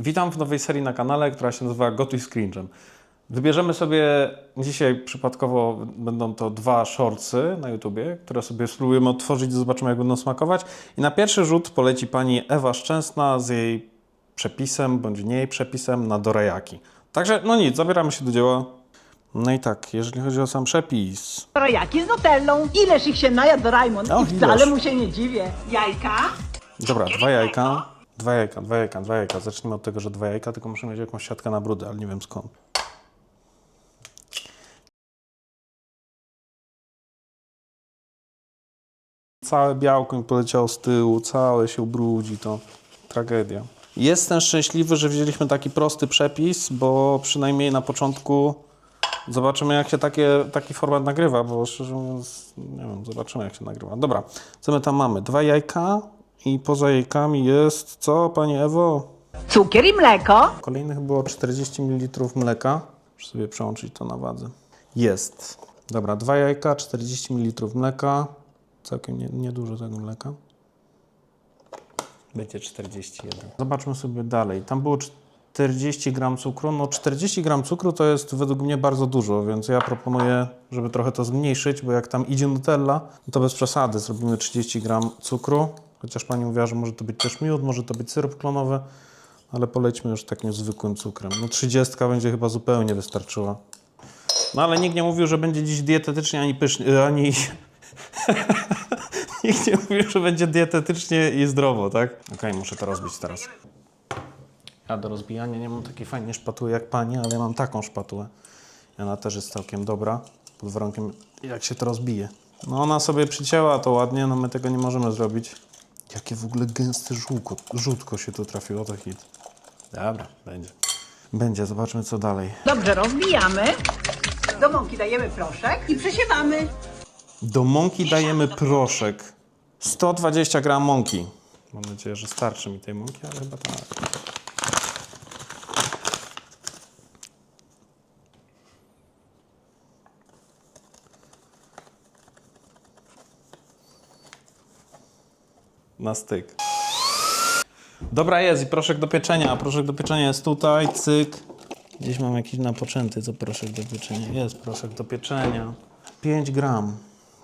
Witam w nowej serii na kanale, która się nazywa Gotuj z Cringe'em. Wybierzemy sobie dzisiaj przypadkowo, będą to dwa shortsy na YouTubie, które sobie spróbujemy otworzyć i zobaczymy jak będą smakować. I na pierwszy rzut poleci pani Ewa Szczęsna z jej przepisem, bądź nie jej przepisem na dorajaki. Także no nic, zabieramy się do dzieła. No i tak, jeżeli chodzi o sam przepis, Rojaki z nutellą. Ileż ich się najadł Rajmond O, i wcale ileż. mu się nie dziwię. Jajka? Dobra, dwa jajka. Dwa jajka, dwa jajka, dwa jajka. Zacznijmy od tego, że dwa jajka, tylko muszę mieć jakąś siatkę na brudy, ale nie wiem skąd. Całe białko mi poleciało z tyłu, całe się ubrudzi, to tragedia. Jestem szczęśliwy, że wzięliśmy taki prosty przepis, bo przynajmniej na początku zobaczymy, jak się takie, taki format nagrywa, bo szczerze mówiąc, nie wiem, zobaczymy, jak się nagrywa. Dobra, co my tam mamy? Dwa jajka i poza jajkami jest co, Pani Ewo? Cukier i mleko? Kolejnych było 40 ml mleka. Muszę sobie przełączyć to na wadze. Jest. Dobra, dwa jajka, 40 ml mleka. Całkiem nie- niedużo tego mleka. Będzie 41. Zobaczmy sobie dalej. Tam było 40 gram cukru. No 40 gram cukru to jest według mnie bardzo dużo, więc ja proponuję, żeby trochę to zmniejszyć, bo jak tam idzie Nutella, to bez przesady zrobimy 30 gram cukru. Chociaż pani mówiła, że może to być też miód, może to być syrop klonowy, ale polećmy już takim zwykłym cukrem. No 30 będzie chyba zupełnie wystarczyła. No ale nikt nie mówił, że będzie dziś dietetycznie ani pysznie, ani... nikt nie mówił, że będzie dietetycznie i zdrowo, tak? Okej, muszę to rozbić teraz. Ja do rozbijania nie mam takiej fajnej szpatuły jak pani, ale ja mam taką szpatułę. Ona też jest całkiem dobra, pod warunkiem jak się to rozbije. No ona sobie przycięła to ładnie, no my tego nie możemy zrobić. Jakie w ogóle gęste żółko, żółtko się tu trafiło, to hit. Dobra, będzie. Będzie, zobaczmy co dalej. Dobrze, rozbijamy. Do mąki dajemy proszek i przesiewamy. Do mąki dajemy proszek. 120 gram mąki. Mam nadzieję, że starczy mi tej mąki, ale chyba tak. Na styk. Dobra jest i proszek do pieczenia. Proszek do pieczenia jest tutaj, cyk. Gdzieś mam jakiś napoczęty, co proszek do pieczenia. Jest proszek do pieczenia. 5 gram.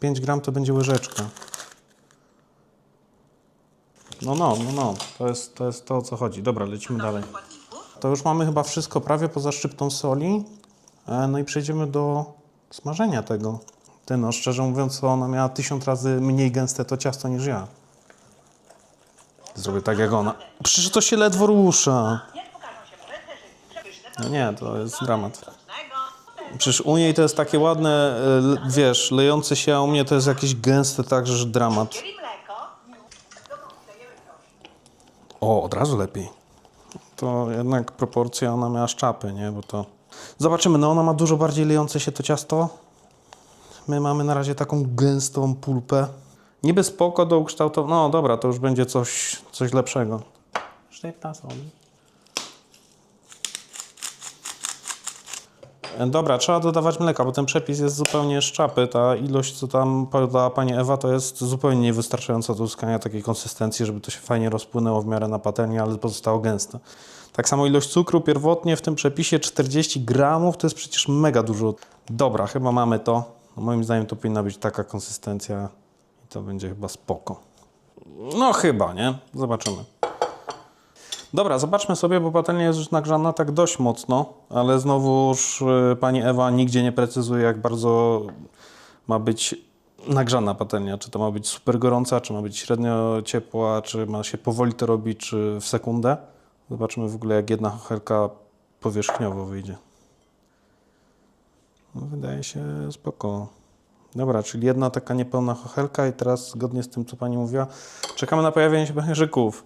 5 gram to będzie łyżeczka. No, no, no, no. To jest, to jest to, o co chodzi. Dobra, lecimy dalej. To już mamy chyba wszystko prawie poza szczyptą soli. E, No i przejdziemy do smażenia tego. Ty no, szczerze mówiąc, ona miała tysiąc razy mniej gęste to ciasto niż ja. Zrobię tak jak ona. Przecież to się ledwo rusza. No nie, to jest dramat. Przecież u niej to jest takie ładne, l- wiesz, lejące się, a u mnie to jest jakieś gęste, także że dramat. O, od razu lepiej. To jednak proporcja ona miała szczapy, nie? Bo to... Zobaczymy, no ona ma dużo bardziej lejące się to ciasto. My mamy na razie taką gęstą pulpę. Niby spoko do ukształtowania. No dobra, to już będzie coś, coś lepszego. Sztywna soli. E, Dobra, trzeba dodawać mleka, bo ten przepis jest zupełnie szczapy. Ta ilość, co tam podała pani Ewa, to jest zupełnie niewystarczająca do uzyskania takiej konsystencji, żeby to się fajnie rozpłynęło w miarę na patelni, ale pozostało gęste. Tak samo ilość cukru pierwotnie w tym przepisie 40 gramów, to jest przecież mega dużo. Dobra, chyba mamy to. No, moim zdaniem to powinna być taka konsystencja to będzie chyba spoko. No chyba, nie? Zobaczymy. Dobra, zobaczmy sobie, bo patelnia jest już nagrzana tak dość mocno, ale znowuż y, pani Ewa nigdzie nie precyzuje, jak bardzo ma być nagrzana patelnia. Czy to ma być super gorąca, czy ma być średnio ciepła, czy ma się powoli to robić, czy w sekundę. Zobaczymy w ogóle, jak jedna chochelka powierzchniowo wyjdzie. No, wydaje się spoko. Dobra, czyli jedna taka niepełna chochelka i teraz zgodnie z tym, co pani mówiła, czekamy na pojawienie się pęcherzyków.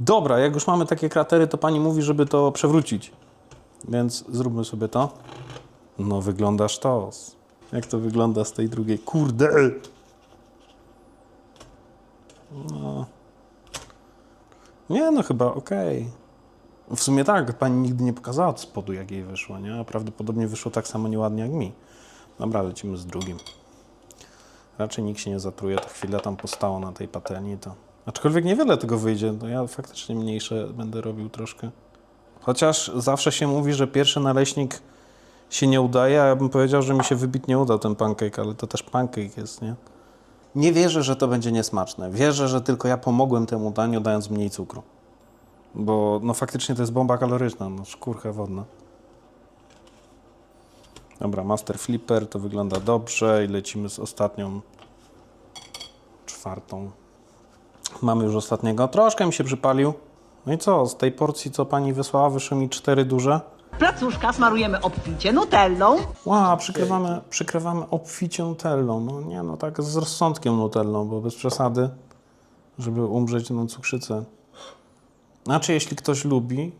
Dobra, jak już mamy takie kratery, to pani mówi, żeby to przewrócić. Więc zróbmy sobie to. No, wygląda sztos. Jak to wygląda z tej drugiej? Kurde! No. Nie, no chyba okej. W sumie tak, pani nigdy nie pokazała od spodu, jak jej wyszło, nie? A prawdopodobnie wyszło tak samo nieładnie jak mi. Dobra, lecimy z drugim. Raczej nikt się nie zatruje, to chwilę tam postało na tej patelni, to... Aczkolwiek niewiele tego wyjdzie, to ja faktycznie mniejsze będę robił troszkę. Chociaż zawsze się mówi, że pierwszy naleśnik się nie udaje, a ja bym powiedział, że mi się wybitnie udał ten pancake, ale to też pancake jest, nie? Nie wierzę, że to będzie niesmaczne. Wierzę, że tylko ja pomogłem temu daniu, dając mniej cukru. Bo no faktycznie to jest bomba kaloryczna, no szkórka wodna. Dobra, Master Flipper, to wygląda dobrze i lecimy z ostatnią, czwartą. Mamy już ostatniego. Troszkę mi się przypalił. No i co, z tej porcji, co pani wysłała, wyszły mi cztery duże. Placuszka smarujemy obficie nutellą. Ła, przykrywamy, przykrywamy obficie nutellą. No nie, no tak z rozsądkiem nutellą, bo bez przesady, żeby umrzeć na cukrzycę. Znaczy, jeśli ktoś lubi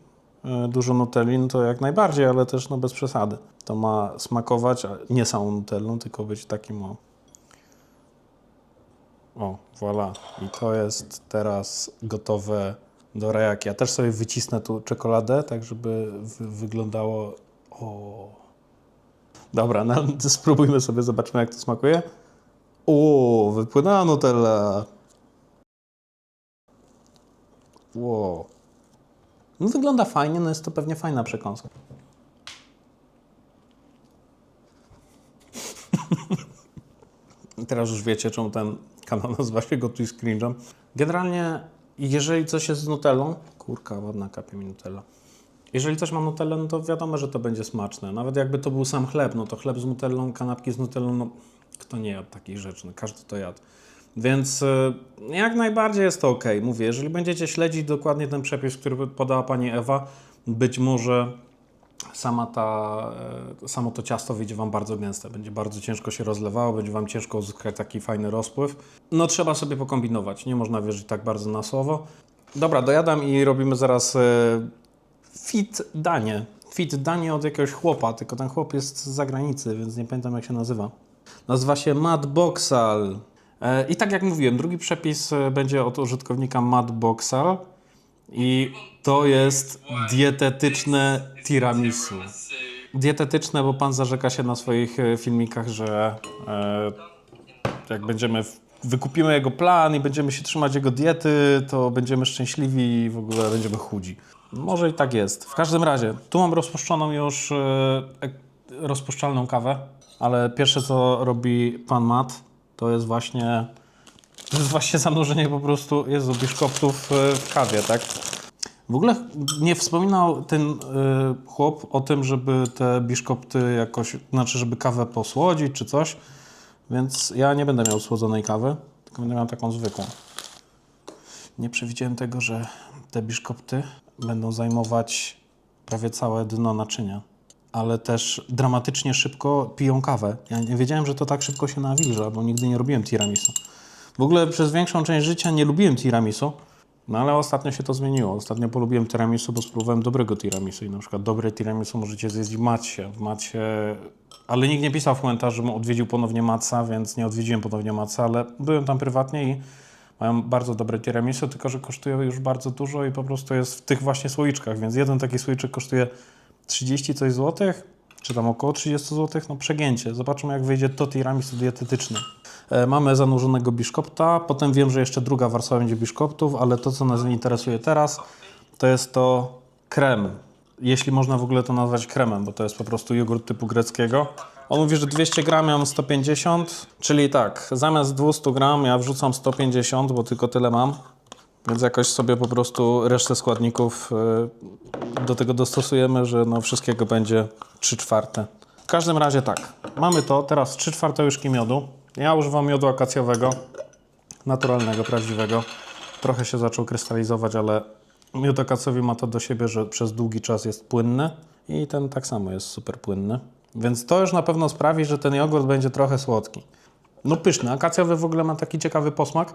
y, dużo nutelli, no to jak najbardziej, ale też no bez przesady. To ma smakować, a nie samą nutellą, tylko być takim o... O, voilà. I to jest teraz gotowe do rejaki. Ja też sobie wycisnę tu czekoladę, tak żeby wy- wyglądało... O... Dobra, no, spróbujmy sobie, zobaczymy jak to smakuje. O, wypłynęła Nutella. Wow. No wygląda fajnie, no jest to pewnie fajna przekąska. Teraz już wiecie, czemu ten kanał nazywa się Gotuj z. Generalnie, jeżeli coś jest z Nutellą, kurka, ładna kapie mi Nutella. Jeżeli coś ma Nutellę, no to wiadomo, że to będzie smaczne. Nawet jakby to był sam chleb, no to chleb z Nutellą, kanapki z Nutellą, no kto nie jadł takich rzeczy, no każdy to jadł. Więc y, jak najbardziej jest to ok. Mówię, jeżeli będziecie śledzić dokładnie ten przepis, który podała pani Ewa, być może sama ta, e, samo to ciasto wyjdzie Wam bardzo gęste. Będzie bardzo ciężko się rozlewało, będzie Wam ciężko uzyskać taki fajny rozpływ. No trzeba sobie pokombinować, nie można wierzyć tak bardzo na słowo. Dobra, dojadam i robimy zaraz e, fit danie. Fit danie od jakiegoś chłopa, tylko ten chłop jest z zagranicy, więc nie pamiętam jak się nazywa. Nazywa się Matt Boxal. E, I tak jak mówiłem, drugi przepis będzie od użytkownika Matt Boxal. I to jest dietetyczne tiramisu. Dietetyczne, bo pan zarzeka się na swoich e, filmikach, że e, jak będziemy, wykupimy jego plan i będziemy się trzymać jego diety, to będziemy szczęśliwi i w ogóle będziemy chudzi. Może i tak jest. W każdym razie, tu mam rozpuszczoną już e, ek- rozpuszczalną kawę, ale pierwsze co robi pan Matt, to jest właśnie to jest właśnie zanurzenie po prostu, Jezu, biszkoptów e, w kawie, tak? W ogóle nie wspominał ten y, chłop o tym, żeby te biszkopty jakoś, znaczy, żeby kawę posłodzić czy coś, więc ja nie będę miał słodzonej kawy, tylko będę miał taką zwykłą. Nie przewidziałem tego, że te biszkopty będą zajmować prawie całe dno naczynia, ale też dramatycznie szybko piją kawę. Ja nie wiedziałem, że to tak szybko się nawilża, bo nigdy nie robiłem tiramisu. W ogóle przez większą część życia nie lubiłem tiramisu, no ale ostatnio się to zmieniło. Ostatnio polubiłem tiramisu, bo spróbowałem dobrego tiramisu i na przykład dobre tiramisu możecie zjeść w Matsie. W Matsie... Ale nikt nie pisał w komentarzu, żebym odwiedził ponownie Matsa, więc nie odwiedziłem ponownie Matsa, ale byłem tam prywatnie i mają bardzo dobre tiramisu, tylko że kosztują już bardzo dużo i po prostu jest w tych właśnie słoiczkach, więc jeden taki słoiczek kosztuje 30 coś złotych, czy tam około 30 złotych, no przegięcie. Zobaczymy jak wyjdzie to tiramisu dietetyczne. E, Mamy zanurzonego biszkopta, potem wiem, że jeszcze druga warstwa będzie biszkoptów, ale to, co nas interesuje teraz, to jest to krem. Jeśli można w ogóle to nazwać kremem, bo to jest po prostu jogurt typu greckiego. On mówi, że 200 gram ja mam 150, czyli tak, zamiast 200 gram ja wrzucam 150, bo tylko tyle mam. Więc jakoś sobie po prostu resztę składników y, do tego dostosujemy, że no wszystkiego będzie 3 czwarte. W każdym razie tak, mamy to, teraz 3 czwarte łyżki miodu. Ja używam miodu akacjowego, naturalnego, prawdziwego. Trochę się zaczął krystalizować, ale miód akacjowy ma to do siebie, że przez długi czas jest płynny i ten tak samo jest super płynny. Więc to już na pewno sprawi, że ten jogurt będzie trochę słodki. No pyszny. Akacjowy w ogóle ma taki ciekawy posmak.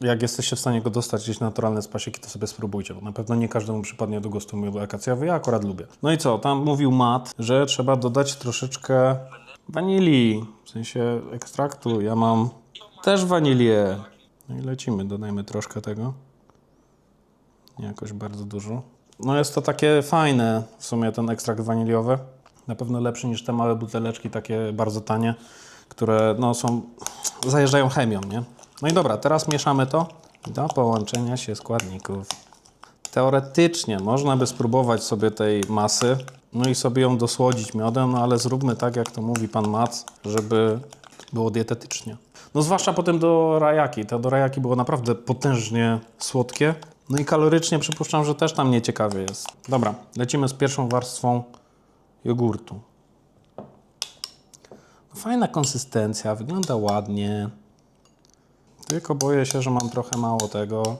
Jak jesteście w stanie go dostać gdzieś naturalne z pasieki, to sobie spróbujcie, bo na pewno nie każdemu przypadnie do gustu miód akacjowy. Ja akurat lubię. No i co? Tam mówił Matt, że trzeba dodać troszeczkę wanilii, w sensie ekstraktu. Ja mam też wanilię. No i lecimy, dodajmy troszkę tego. Nie jakoś bardzo dużo. No jest to takie fajne, w sumie ten ekstrakt waniliowy. Na pewno lepszy niż te małe buteleczki, takie bardzo tanie, które no są, zajeżdżają chemią, nie? No i dobra, teraz mieszamy to do połączenia się składników. Teoretycznie można by spróbować sobie tej masy, no i sobie ją dosłodzić miodem, no ale zróbmy tak, jak to mówi pan Mac, żeby było dietetycznie. No zwłaszcza potem do rajaki. To do rajaki było naprawdę potężnie słodkie. No i kalorycznie przypuszczam, że też tam nieciekawie jest. Dobra, lecimy z pierwszą warstwą jogurtu. Fajna konsystencja, wygląda ładnie. Tylko boję się, że mam trochę mało tego,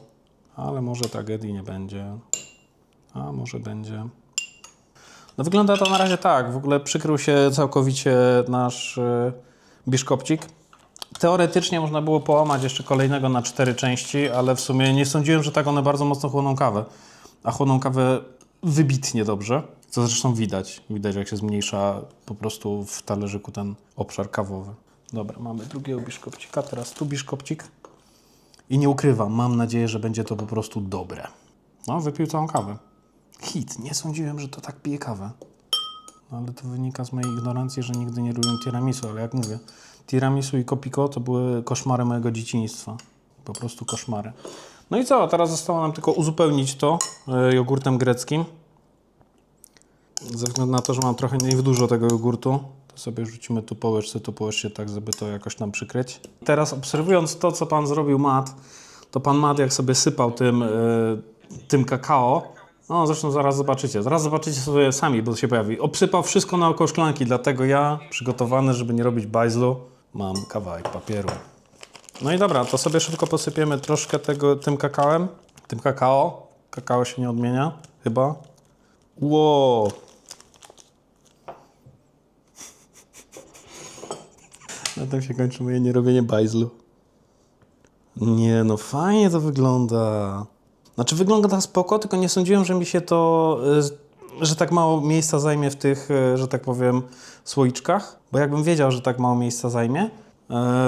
ale może tragedii nie będzie. A może będzie. No wygląda to na razie tak. W ogóle przykrył się całkowicie nasz y, biszkopcik. Teoretycznie można było połamać jeszcze kolejnego na cztery części, ale w sumie nie sądziłem, że tak one bardzo mocno chłoną kawę. A chłoną kawę wybitnie dobrze. Co zresztą widać. Widać, jak się zmniejsza po prostu w talerzyku ten obszar kawowy. Dobra, mamy drugiego biszkopcika, teraz tu biszkopcik. I nie ukrywam, mam nadzieję, że będzie to po prostu dobre. No, wypił całą kawę. Hit, nie sądziłem, że to tak pije kawę. No, ale to wynika z mojej ignorancji, że nigdy nie robiłem tiramisu, ale jak mówię, tiramisu i kopiko to były koszmary mojego dzieciństwa. Po prostu koszmary. No i co, teraz zostało nam tylko uzupełnić to e, jogurtem greckim. Ze względu na to, że mam trochę mniej dużo tego jogurtu, to sobie rzucimy tu po łyżce, tu po łyżce, tak żeby to jakoś tam przykryć. Teraz obserwując to, co Pan zrobił Mat, to Pan Mat jak sobie sypał tym, e, tym kakao, no zresztą zaraz zobaczycie, zaraz zobaczycie sobie sami, bo się pojawi. Obsypał wszystko naokoło szklanki, dlatego ja, przygotowany, żeby nie robić bajzlu, mam kawałek papieru. No i dobra, to sobie szybko posypiemy troszkę tego, tym kakałem. Tym kakao. Kakao się nie odmienia, chyba. Wow. Na tym się kończy moje nierobienie bajzlu. Nie, no fajnie to wygląda. Znaczy wygląda spoko, tylko nie sądziłem, że mi się to, y, że tak mało miejsca zajmie w tych, y, że tak powiem, słoiczkach. Bo jakbym wiedział, że tak mało miejsca zajmie,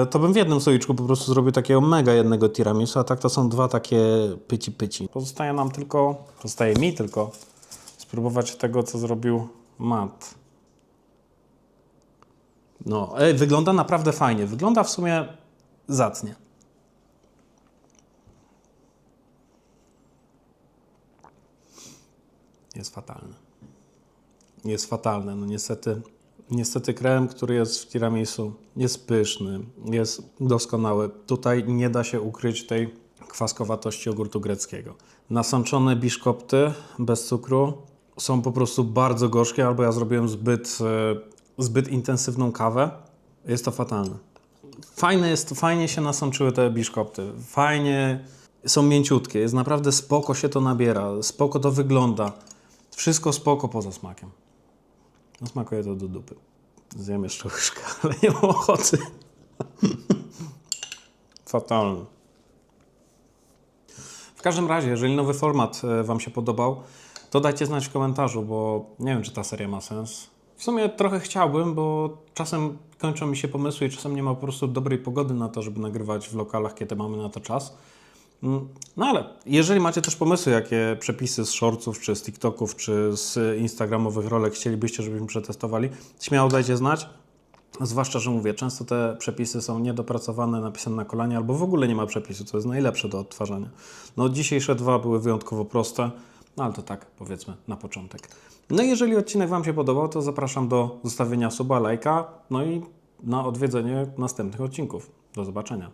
y, to bym w jednym słoiczku po prostu zrobił takiego mega jednego tiramisu, a tak to są dwa takie pyci pyci. Pozostaje nam tylko, pozostaje mi tylko spróbować tego, co zrobił Matt. No, wygląda naprawdę fajnie. Wygląda w sumie zacnie. Jest fatalny. Jest fatalny. No niestety, niestety krem, który jest w tiramisu, jest pyszny, jest doskonały. Tutaj nie da się ukryć tej kwaskowatości jogurtu greckiego. Nasączone biszkopty bez cukru są po prostu bardzo gorzkie, albo ja zrobiłem zbyt, e, zbyt intensywną kawę. Jest to fatalne. Fajne jest, fajnie się nasączyły te biszkopty. Fajnie są mięciutkie. Jest naprawdę spoko się to nabiera. Spoko to wygląda. Wszystko spoko poza smakiem. No smakuje to do dupy. Zjem jeszcze łyżkę, ale nie mam ochoty. Fatalny. W każdym razie, jeżeli nowy format e, Wam się podobał, to dajcie znać w komentarzu, bo nie wiem, czy ta seria ma sens. W sumie trochę chciałbym, bo czasem kończą mi się pomysły i czasem nie ma po prostu dobrej pogody na to, żeby nagrywać w lokalach, kiedy mamy na to czas. Mm, No ale jeżeli macie też pomysły, jakie przepisy z shortsów, czy z TikToków, czy z instagramowych rolek chcielibyście, żebyśmy przetestowali, śmiało dajcie znać. Zwłaszcza, że mówię, często te przepisy są niedopracowane, napisane na kolanie, albo w ogóle nie ma przepisu, co jest najlepsze do odtwarzania. No dzisiejsze dwa były wyjątkowo proste, no ale to tak powiedzmy na początek. No i jeżeli odcinek Wam się podobał, to zapraszam do zostawienia suba, lajka, no i na odwiedzenie następnych odcinków. Do zobaczenia.